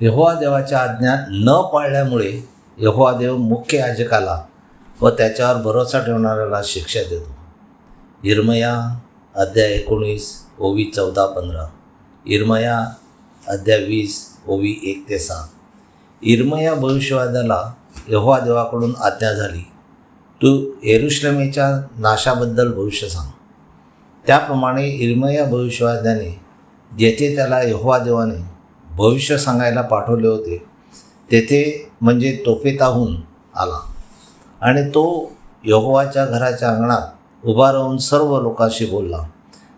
यहोवा देवाच्या आज्ञा न पाळल्यामुळे यहोवा देव मुख्य याजकाला व त्याच्यावर भरोसा ठेवणाऱ्याला शिक्षा देतो. इरमया अध्याय एकोणीस ओवी चौदा पंधरा. इरमया अध्याय वीस ओवी एक ते सहा इरमया भविष्यवादाला यहोवा देवाकडून आज्ञा झाली. तू एरुश्लमेच्या नाशाबद्दल भविष्य सांग. त्याप्रमाणे इरमया भविष्यवाद्याने जेथे त्याला यहोवा देवाने भविष्य सांगायला पाठवले होते तेथे म्हणजे तोफेताहून आला. आणि तो यहोवाच्या घराच्या अंगणात उभा राहून सर्व लोकांशी बोलला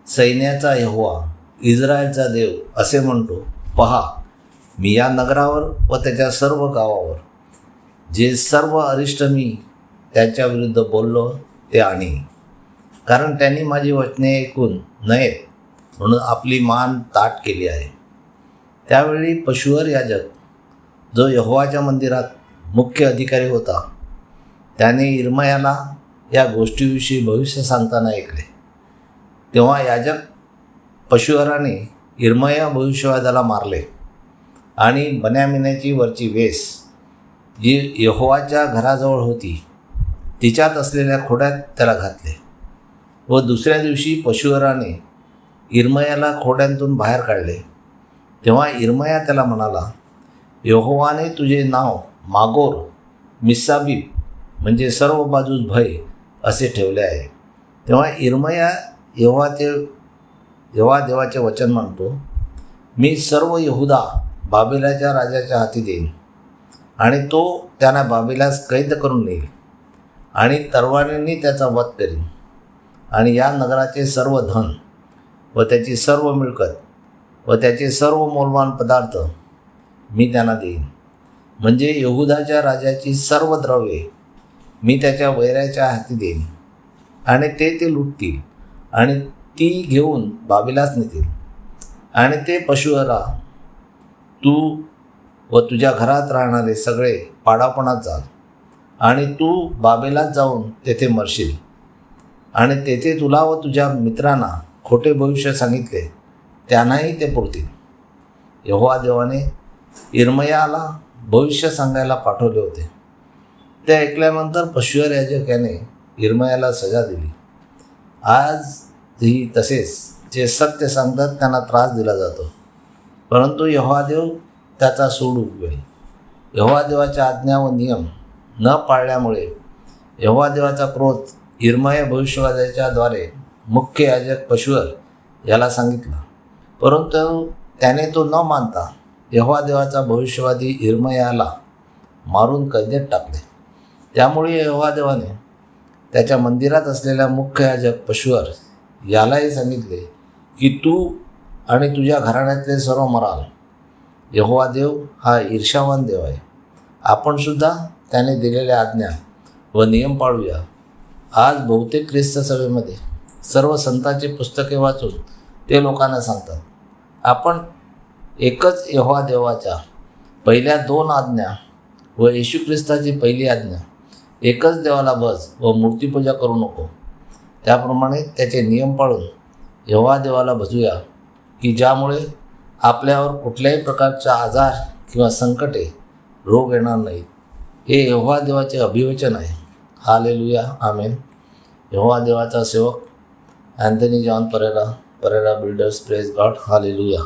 सैन्याचा यहोवा इस्रायलचा देव असे म्हणतो पहा मी या नगरावर व त्याच्या सर्व गावावर जे सर्व अरिष्ट मी त्यांच्या विरुद्ध बोललो ते आणि कारण त्यांनी माझी वचने ऐकून नयेत म्हणून आपली मान ताट केली आहे. त्यावेळी पशुवर याजक जो यहोवाच्या मंदिरात मुख्य अधिकारी होता त्याने इरमयाला या गोष्टीविषयी भविष्य सांगताना ऐकले. तेव्हा याजक पशुहराने इरमया भविष्यवादाला मारले आणि बन्यामिन्याची वरची वेस जी यहोवाच्या घराजवळ होती तिच्यात असलेल्या खोड्यात त्याला घातले व दुसऱ्या दिवशी पशुहराने इरमयाला खोड्यांतून बाहेर काढले. तेव्हा इरमया त्याला म्हणाला यहोवाने तुझे नाव मागोर मिसाबीब म्हणजे सर्व बाजूस भय असे ठेवले आहे. तेव्हा इरमया यहोवाचे यहोवा देवाचे वचन मानतो मी सर्व यहुदा बाबेलाच्या राजाच्या हाती देईन आणि तो त्यांना बाबेलास कैद करून नेईल आणि तरवारींनी त्याचा वध करीन आणि या नगराचे सर्व धन व त्याची सर्व मिळकत व त्याचे सर्व मौलवान पदार्थ मी त्यांना देईन. म्हणजे यहुदाच्या राजाची सर्व द्रव्ये मी त्याच्या वैराच्या हाती देईन. आणि ते ते लुटतील आणि ती घेऊन बाबेलाच नेतील. आणि ते पशुहरा तू व तुझ्या घरात राहणारे सगळे पाडापणात जाल आणि तू बाबेलाच जाऊन तेथे मरशील. आणि तेथे तुला व तुझ्या मित्रांना खोटे भविष्य सांगितले. त्यांनाही ते पुरतील. यहोवा देवाने इरमयाला भविष्य सांगायला पाठवले होते. ते ऐकल्यानंतर पशुवर याजक याने इरमयाला सजा दिली. आजही तसेच जे सत्य सांगतात त्यांना त्रास दिला जातो. परंतु यहोवादेव त्याचा सूड उगवेल. यहोवादेवाच्या आज्ञा व नियम न पाळल्यामुळे यहोवादेवाचा क्रोध इरमय भविष्यवादाच्याद्वारे मुख्य याजक पशुवर याला सांगितला. परंतु त्याने तो न मानता यहोवादेवाचा भविष्यवादी इरमयाला मारून कैदेत टाकले. त्यामुळे यहोवादेवाने त्याच्या मंदिरात असलेल्या मुख्य याजक पशुवर यालाही सांगितले की तू आणि तुझ्या घराण्यातले सर्व मराल. यहोवा देव हा ईर्षावान देव आहे. आपणसुद्धा त्याने दिलेल्या आज्ञा व नियम पाळूया. आज बहुतेक ख्रिस्त सभेमध्ये सर्व संतांची पुस्तके वाचून ते लोकांना सांगतात. आपण एकच यहोवा देवाच्या पहिल्या दोन आज्ञा व येशू ख्रिस्ताची पहिली आज्ञा एकच देवाला बस व मूर्तीपूजा करू नको. त्याप्रमाणे त्याचे नियम पाळून यहोवा देवाला भजूया की ज्यामुळे आपल्यावर कुठल्याही प्रकारचा आजार किंवा संकटे रोग येणार नाहीत. हे यहोवा देवाचे अभिवचन आहे. हालेलुया. आमेन. यहोवा देवाचा सेवक Anthony John Pereira. Pereira builders press God hallelujah